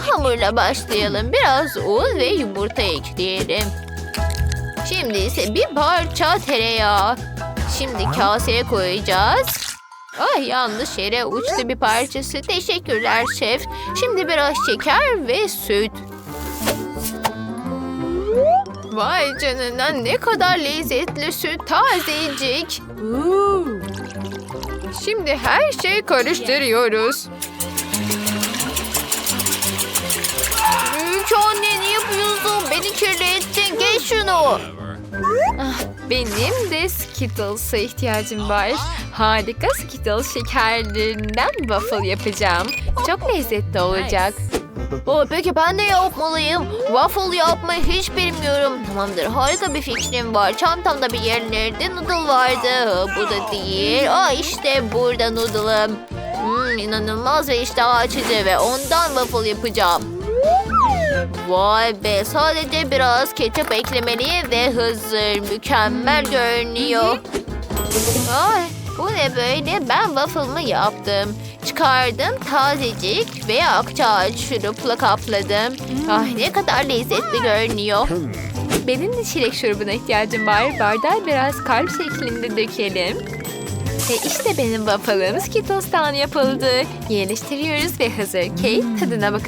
Hamurla başlayalım. Biraz un ve yumurta ekleyelim. Şimdi ise bir parça tereyağı. Şimdi kaseye koyacağız. Ay yanlış yere uçtu bir parçası. Teşekkürler şef. Şimdi biraz şeker ve süt. Vay canına ne kadar lezzetli süt tazecik. Şimdi her şeyi karıştırıyoruz. Şunu. Ah, benim de Skittles'a ihtiyacım var. Harika Skittles şekerlerinden waffle yapacağım. Çok lezzetli olacak. Oh, peki ben ne yapmalıyım? Waffle yapmayı hiç bilmiyorum. Tamamdır harika bir fikrim var. Çantamda bir yerlerde noodle vardı. Ha, Bu da değil. Aa işte burada noodle'ım. Hmm, inanılmaz ve iştah açıcı ve ondan waffle yapacağım. Vay be sadece biraz ketçap eklemeliyim ve hazır. Mükemmel görünüyor. Ay bu ne böyle? Ben waffle'ımı yaptım. Çıkardım tazecik ve akçaağaç şurupla kapladım. Ay ne kadar lezzetli görünüyor. Benim de çilek şurubuna ihtiyacım var. Bardağı biraz kalp şeklinde dökelim. Ve işte benim waffle'ım Skittles'tan yapıldı. Yerleştiriyoruz ve hazır. Kate tadına bakabilir.